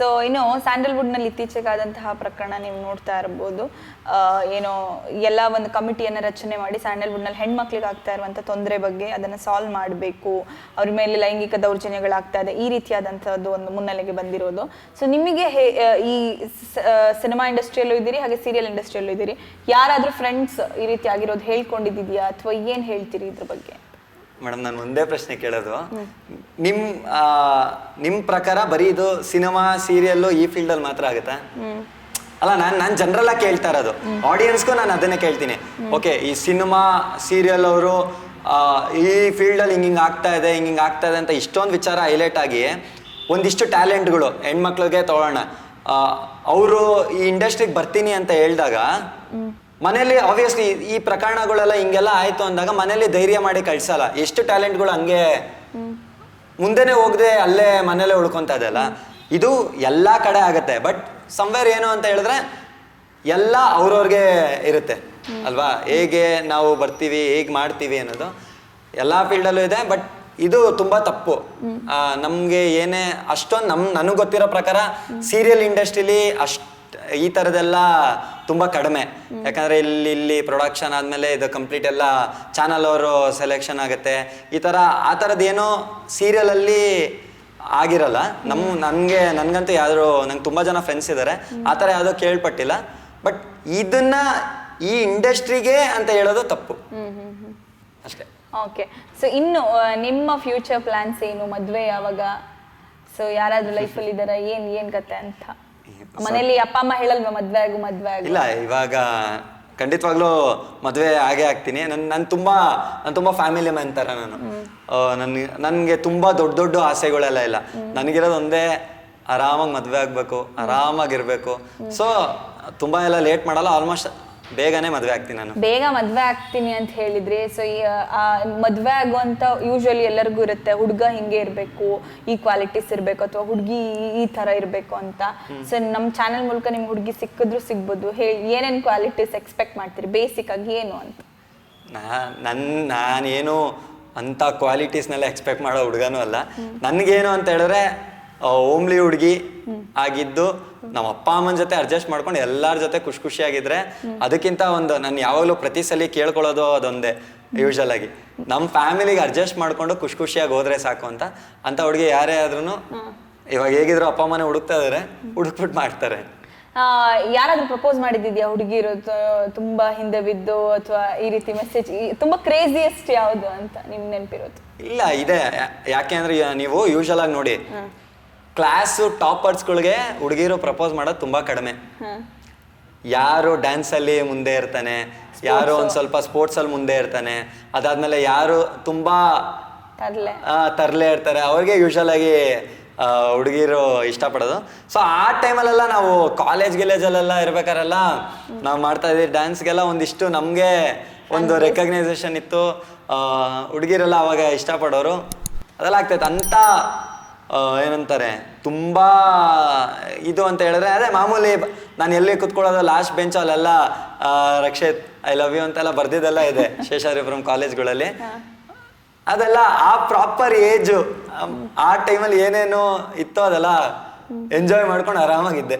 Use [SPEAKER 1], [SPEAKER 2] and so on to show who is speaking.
[SPEAKER 1] So ಇನ್ನು ಸ್ಯಾಂಡಲ್ವುಡ್ನಲ್ಲಿ ಇತ್ತೀಚೆಗಾದಂತಹ ಪ್ರಕರಣ ನೀವು ನೋಡ್ತಾ ಇರ್ಬೋದು. ಏನೋ ಎಲ್ಲ ಒಂದು ಕಮಿಟಿಯನ್ನು ರಚನೆ ಮಾಡಿ ಸ್ಯಾಂಡಲ್ವುಡ್ನಲ್ಲಿ ಹೆಣ್ಮಕ್ಳಿಗೆ ಆಗ್ತಾ ಇರುವಂಥ ತೊಂದರೆ ಬಗ್ಗೆ ಅದನ್ನು ಸಾಲ್ವ್ ಮಾಡಬೇಕು. ಅವ್ರ ಮೇಲೆ ಲೈಂಗಿಕ ದೌರ್ಜನ್ಯಗಳಾಗ್ತಾ ಇದೆ. ಈ ರೀತಿಯಾದಂಥದ್ದು ಒಂದು ಮುನ್ನೆಲೆಗೆ ಬಂದಿರೋದು. ಸೊ ನಿಮಗೆ ಹೇ ಈ ಸಿನಿಮಾ ಇಂಡಸ್ಟ್ರಿಯಲ್ಲೂ ಇದ್ದೀರಿ, ಹಾಗೆ ಸೀರಿಯಲ್ ಇಂಡಸ್ಟ್ರಿಯಲ್ಲೂ ಇದ್ದೀರಿ. ಯಾರಾದರೂ ಫ್ರೆಂಡ್ಸ್ ಈ ರೀತಿ ಆಗಿರೋದು ಹೇಳ್ಕೊಂಡಿದ್ಯಾ ಅಥವಾ ಏನು ಹೇಳ್ತೀರಿ ಇದ್ರ ಬಗ್ಗೆ?
[SPEAKER 2] ಮೇಡಮ್ ನಾನು ಒಂದೇ ಪ್ರಶ್ನೆ ಕೇಳೋದು. ನಿಮ್ ಆ, ನಿಮ್ ಪ್ರಕಾರ ಬರೀ ಇದು ಸಿನಿಮಾ ಸೀರಿಯಲ್ ಈ ಫೀಲ್ಡ್ ಅಲ್ಲಿ ಮಾತ್ರ ಆಗುತ್ತಾ? ಅಲ್ಲ ನಾನು ನಾನು ಜನರಲ್ ಆಗಿ ಕೇಳ್ತಾ ಇರೋದು. ಆಡಿಯನ್ಸ್ಗೂ ನಾನು ಅದನ್ನೇ ಕೇಳ್ತೀನಿ. ಓಕೆ ಈ ಸಿನಿಮಾ ಸೀರಿಯಲ್ ಅವರು ಈ ಫೀಲ್ಡ್ ಅಲ್ಲಿ ಹಿಂಗಿಂಗ್ ಆಗ್ತಾ ಇದೆ ಹಿಂಗಿಂಗ್ ಹಿಂಗೆ ಆಗ್ತಾ ಇದೆ ಅಂತ ಇಷ್ಟೊಂದು ವಿಚಾರ ಹೈಲೈಟ್ ಆಗಿ ಒಂದಿಷ್ಟು ಟ್ಯಾಲೆಂಟ್ಗಳು ಹೆಣ್ಮಕ್ಳಿಗೆ ತಗೊಳ್ಳೋಣ. ಅವರು ಈ ಇಂಡಸ್ಟ್ರಿಗೆ ಬರ್ತೀನಿ ಅಂತ ಹೇಳಿದಾಗ ಮನೇಲಿ ಆಬ್ವಿಯಸ್ಲಿ ಈ ಪ್ರಕರಣಗಳೆಲ್ಲ ಹಿಂಗೆಲ್ಲ ಆಯ್ತು ಅಂದಾಗ ಮನೇಲಿ ಧೈರ್ಯ ಮಾಡಿ ಕಳ್ಸಲ್ಲ. ಎಷ್ಟು ಟ್ಯಾಲೆಂಟ್ಗಳು ಹಂಗೆ ಮುಂದೆನೆ ಹೋಗದೆ ಅಲ್ಲೇ ಮನೇಲೆ ಉಳ್ಕೊಂತ ಇದೆಯಲ್ಲ ಇದು ಎಲ್ಲಾ ಕಡೆ ಆಗತ್ತೆ. ಬಟ್ ಸಂವೇರ್ ಏನು ಅಂತ ಹೇಳಿದ್ರೆ ಎಲ್ಲ ಅವ್ರವ್ರಿಗೆ ಇರುತ್ತೆ. ಅಲ್ವಾ? ಹೇಗೆ ನಾವು ಬರ್ತೀವಿ, ಹೇಗೆ ಮಾಡ್ತೀವಿ ಅನ್ನೋದು ಎಲ್ಲ ಫೀಲ್ಡಲ್ಲೂ ಇದೆ. ಬಟ್ ಇದು ತುಂಬಾ ತಪ್ಪು. ನಮ್ಗೆ ಏನೇ ಅಷ್ಟೊಂದು ನಮ್, ನನಗೆ ಗೊತ್ತಿರೋ ಪ್ರಕಾರ ಸೀರಿಯಲ್ ಇಂಡಸ್ಟ್ರಿಲಿ ಅಷ್ಟ್ ಈ ಥರದ್ದೆಲ್ಲ ತುಂಬ ಕಡಿಮೆ. ಯಾಕಂದ್ರೆ ಇಲ್ಲಿ ಇಲ್ಲಿ ಪ್ರೊಡಕ್ಷನ್ ಆದಮೇಲೆ ಇದು ಕಂಪ್ಲೀಟ್ ಎಲ್ಲ ಚಾನಲ್ ಅವರು ಸೆಲೆಕ್ಷನ್ ಆಗುತ್ತೆ. ಈ ಥರ ಆ ಥರದ್ದೇನೋ ಸೀರಿಯಲಲ್ಲಿ ಆಗಿರಲ್ಲ. ನಮ್ಮ ನನಗೆ ನನಗಂತೂ ಯಾರು ನಂಗೆ ತುಂಬ ಜನ ಫ್ರೆಂಡ್ಸ್ ಇದ್ದಾರೆ ಆ ಥರ ಯಾವುದೋ ಕೇಳ್ಪಟ್ಟಿಲ್ಲ. ಬಟ್ ಇದನ್ನ ಈ ಇಂಡಸ್ಟ್ರಿಗೆ ಅಂತ ಹೇಳೋದು ತಪ್ಪು. ಅಷ್ಟೇ.
[SPEAKER 1] ಓಕೆ ಸೊ ಇನ್ನು ನಿಮ್ಮ ಫ್ಯೂಚರ್ ಪ್ಲಾನ್ಸ್ ಏನು? ಮದುವೆ ಯಾವಾಗ? ಸೊ ಯಾರಾದ್ರೂ ಲೈಫಲ್ಲಿ ಇದಾರ ಏನು ಏನು ಕತೆ ಅಂತ? ಮನೇಲಿ ಅಪ್ಪ ಅಮ್ಮ ಹೇಳಲ್ವಾ ಮದ್ವೆ ಆಗು ಮದ್ವೆ ಆಗು?
[SPEAKER 2] ಇಲ್ಲ ಇವಾಗ ಖಂಡಿತವಾಗ್ಲೂ ಮದುವೆ ಆಗೇ ಆಗ್ತೀನಿ. ನನ್ ನಾನು ತುಂಬಾ ನಾನು ತುಂಬಾ ಫ್ಯಾಮಿಲಿ ಮ್ಯಾನ್ ತರ ನಾನು. ನನ್ಗೆ ನನಗೆ ತುಂಬಾ ದೊಡ್ಡ ದೊಡ್ಡ ಆಸೆಗಳೆಲ್ಲ ಇಲ್ಲ. ನನಗಿರೋದು ಒಂದೇ ಆರಾಮಾಗಿ ಮದುವೆ ಆಗಬೇಕು ಆರಾಮಾಗಿರ್ಬೇಕು. ಸೊ ತುಂಬಾ ಎಲ್ಲ ಲೇಟ್ ಮಾಡಲ್ಲ ಆಲ್ಮೋಸ್ಟ್ ಬೇಗನೆ ಮದುವೆ ಆಗ್ತೀನಿ ನಾನು.
[SPEAKER 1] ಬೇಗ ಮದ್ವೆ ಆಗ್ತೀನಿ ಅಂತ ಹೇಳಿದ್ರೆ ಸೊ ಆ ಮದ್ವೆ ಆಗುವಂತ ಯೂಶಲಿ ಎಲ್ಲರಿಗೂ ಇರುತ್ತೆ ಹುಡುಗ ಹಿಂಗೆ ಇರಬೇಕು ಈ ಕ್ವಾಲಿಟೀಸ್ ಇರಬೇಕು ಅಥವಾ ಹುಡುಗಿ ಈ ತರ ಇರಬೇಕು ಅಂತ. ಸೊ ನಮ್ಮ ಚಾನೆಲ್ ಮೂಲಕ ನಿಮ್ಗೆ ಹುಡುಗಿ ಸಿಕ್ಕಿದ್ರು ಸಿಗ್ಬೋದು. ಹೇಳಿ ಏನೇನ್ ಕ್ವಾಲಿಟೀಸ್ ಎಕ್ಸ್ಪೆಕ್ಟ್ ಮಾಡ್ತೀರಿ? ಬೇಸಿಕ್ ಆಗಿ ಏನು ಅಂತ?
[SPEAKER 2] ನಾ ನನ್ನ ನಾನೇನು ಅಂಥ ಕ್ವಾಲಿಟೀಸ್ನೆಲ್ಲ ಎಕ್ಸ್ಪೆಕ್ಟ್ ಮಾಡೋ ಹುಡುಗನೂ ಅಲ್ಲ. ನನಗೇನು ಅಂತ ಹೇಳಿದ್ರೆ ಓಮ್ಲಿ ಹುಡುಗಿ ಆಗಿದ್ದು ನಮ್ಮ ಅಪ್ಪ ಅಮ್ಮನ ಜೊತೆ ಅಡ್ಜಸ್ಟ್ ಮಾಡ್ಕೊಂಡು ಎಲ್ಲರ ಜೊತೆ ಖುಷಿ ಖುಷಿಯಾಗಿದ್ರೆ ಅದಕ್ಕಿಂತ ಒಂದು ನಾನು ಯಾವಾಗಲೂ ಪ್ರತಿ ಸಲ ಕೇಳ್ಕೊಳ್ಳೋದು ಅದೊಂದೇ ಯೂಶಲ್ ಆಗಿ. ನಮ್ಮ ಫ್ಯಾಮಿಲಿಗೆ ಅಡ್ಜಸ್ಟ್ ಮಾಡ್ಕೊಂಡು ಖುಷಿ ಖುಷಿಯಾಗಿ ಹೋದ್ರೆ ಸಾಕು ಅಂತ. ಅಂತ ಹುಡುಗಿ ಯಾರೇ ಆದ್ರೂ ಇವಾಗ ಹೇಗಿದ್ರು ಅಪ್ಪ ಅಮ್ಮನೆ ಹುಡುಕ್ತಾ ಇದಾರೆ ಹುಡುಕ್ಬಿಟ್ಟು ಮಾಡ್ತಾರೆ.
[SPEAKER 1] ಆ, ಯಾರಾದ್ರೂ ಪ್ರಪೋಸ್ ಮಾಡಿದ್ಯಾ ಹುಡುಗಿರು? ತುಂಬಾ ಹಿಂದೆ ಬಿದ್ದು ಅಥವಾ ಈ ರೀತಿ ಮೆಸೇಜ್ ತುಂಬಾ ಕ್ರೇಜಿಯೆಸ್ಟ್ ಯಾವುದು ಅಂತ ನಿಮ್ ನೆನಪಿರೋದು?
[SPEAKER 2] ಇಲ್ಲ ಇದೆ. ಯಾಕೆ ಅಂದ್ರೆ ನೀವು ಯೂಶಲ್ ಆಗಿ ನೋಡಿ ಕ್ಲಾಸು ಟಾಪರ್ಸ್ಗಳಿಗೆ ಹುಡುಗಿರು ಪ್ರಪೋಸ್ ಮಾಡೋದು ತುಂಬಾ ಕಡಿಮೆ. ಯಾರು ಡ್ಯಾನ್ಸ್ ಅಲ್ಲಿ ಮುಂದೆ ಇರ್ತಾನೆ ಯಾರು ಒಂದ್ ಸ್ವಲ್ಪ ಸ್ಪೋರ್ಟ್ಸ್ ಅಲ್ಲಿ ಮುಂದೆ ಇರ್ತಾನೆ ಅದಾದ್ಮೇಲೆ ಯಾರು ತುಂಬಾ
[SPEAKER 1] ತರ್ಲೆ.
[SPEAKER 2] ಆ, ತರ್ಲೆ ಇರ್ತಾರೆ ಅವ್ರಿಗೆ ಯೂಶಲ್ ಆಗಿ ಹುಡುಗಿರು ಇಷ್ಟಪಡೋದು. ಸೊ ಆ ಟೈಮಲ್ಲೆಲ್ಲ ನಾವು ಕಾಲೇಜ್ ಗಿಲೇಜಲ್ಲೆಲ್ಲ ಇರ್ಬೇಕಾರೆಲ್ಲ ನಾವು ಮಾಡ್ತಾ ಇದ್ದೀವಿ. ಡ್ಯಾನ್ಸ್ಗೆಲ್ಲ ಒಂದಿಷ್ಟು ನಮಗೆ ಒಂದು ರೆಕಗ್ನೈಸೇಷನ್ ಇತ್ತು. ಹುಡುಗಿರೆಲ್ಲ ಅವಾಗ ಇಷ್ಟಪಡೋರು. ಅದೆಲ್ಲ ಆಗ್ತೈತೆ. ಅಂತ ಏನಂತಾರೆ ತುಂಬ ಇದು ಅಂತ ಹೇಳಿದ್ರೆ ಅದೇ ಮಾಮೂಲಿ ನಾನು ಎಲ್ಲಿ ಕುತ್ಕೊಳ್ಳೋದು ಲಾಸ್ಟ್ ಬೆಂಚ್ ಅಲ್ಲೆಲ್ಲ ರಕ್ಷಿತ್ ಐ ಲವ್ ಯು ಅಂತೆಲ್ಲ ಬರ್ದಿದ್ದೆಲ್ಲ ಇದೆ ಶೇಷಾರಿಪುರಂ ಕಾಲೇಜ್ಗಳಲ್ಲಿ. ಅದೆಲ್ಲ ಆ ಪ್ರಾಪರ್ ಏಜು ಆ ಟೈಮಲ್ಲಿ ಏನೇನು ಇತ್ತೋ ಅದೆಲ್ಲ ಎಂಜಾಯ್ ಮಾಡ್ಕೊಂಡು ಆರಾಮಾಗಿದ್ದೆ.